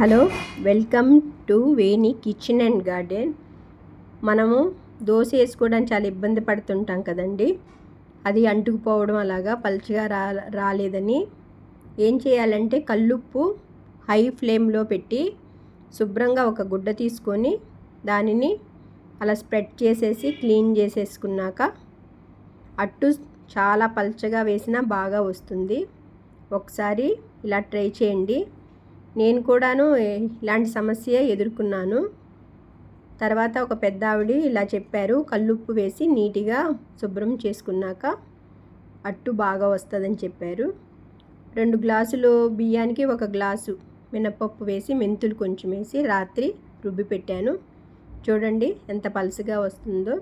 Hello welcome to Veni kitchen and garden. మనము దోశ వేసుకోవడానికి చాలా ఇబ్బంది పడుతుంటాం కదండి. అది అంటుకుపోవడం అలాగా పలుచగా రా రాలేదని. ఏం చేయాలంటే కల్లుప్పు హై ఫ్లేమ్లో పెట్టి శుభ్రంగా ఒక గుడ్డ తీసుకొని దానిని అలా స్ప్రెడ్ చేసేసి క్లీన్ చేసేసుకున్నాక అట్టు చాలా పలుచగా వేసినా బాగా వస్తుంది. ఒకసారి ఇలా ట్రై చేయండి. నేను కూడాను ఇలాంటి సమస్య ఎదుర్కొన్నాను. తర్వాత ఒక పెద్ద ఆవిడ ఇలా చెప్పారు కల్లుప్పు వేసి నీట్గా శుభ్రం చేసుకున్నాక అట్టు బాగా వస్తుందని చెప్పారు. రెండు గ్లాసులు బియ్యానికి ఒక గ్లాసు మినపప్పు వేసి మెంతులు కొంచెం వేసి రాత్రి రుబ్బి పెట్టాను. చూడండి ఎంత పలుసుగా వస్తుందో.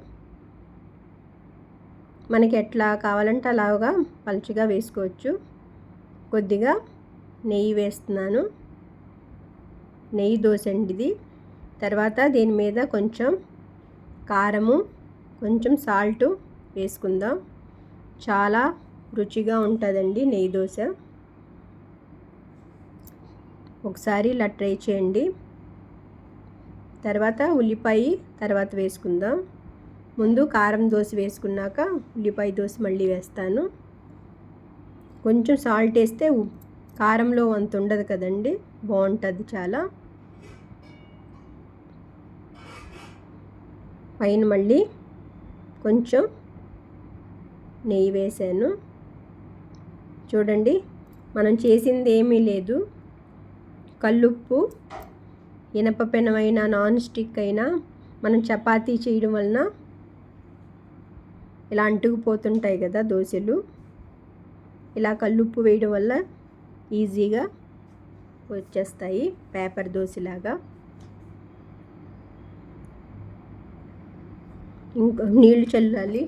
మనకి ఎట్లా కావాలంటే అలాగా పలుచగా వేసుకోవచ్చు. కొద్దిగా నెయ్యి వేస్తున్నాను. నెయ్యి దోశ అండి ఇది తర్వాత దీని మీద కొంచెం కారము కొంచెం సాల్ట్ వేసుకుందాం. చాలా రుచిగా ఉంటుందండి నెయ్యి దోశ. ఒకసారి ఇలా ట్రై చేయండి. తర్వాత ఉల్లిపాయ తర్వాత వేసుకుందాం. ముందు కారం దోశ వేసుకున్నాక ఉల్లిపాయ దోశ మళ్ళీ వేస్తాను. కొంచెం సాల్ట్ వేస్తే కారంలో అంత ఉండదు కదండి. బాగుంటుంది చాలా. పైన మళ్ళీ కొంచెం నెయ్యి వేసాను. చూడండి మనం చేసింది ఏమీ లేదు. కల్లుప్పు ఇనప పెనమైనా నాన్ స్టిక్ అయినా మనం చపాతీ చేయడం వలన ఇలా అంటుకుపోతుంటాయి కదా దోశలు. ఇలా కల్లుప్పు వేయడం వల్ల ఈజీగా వచ్చేస్తాయి పేపర్ దోశలాగా. నీళ్లు చల్లాలి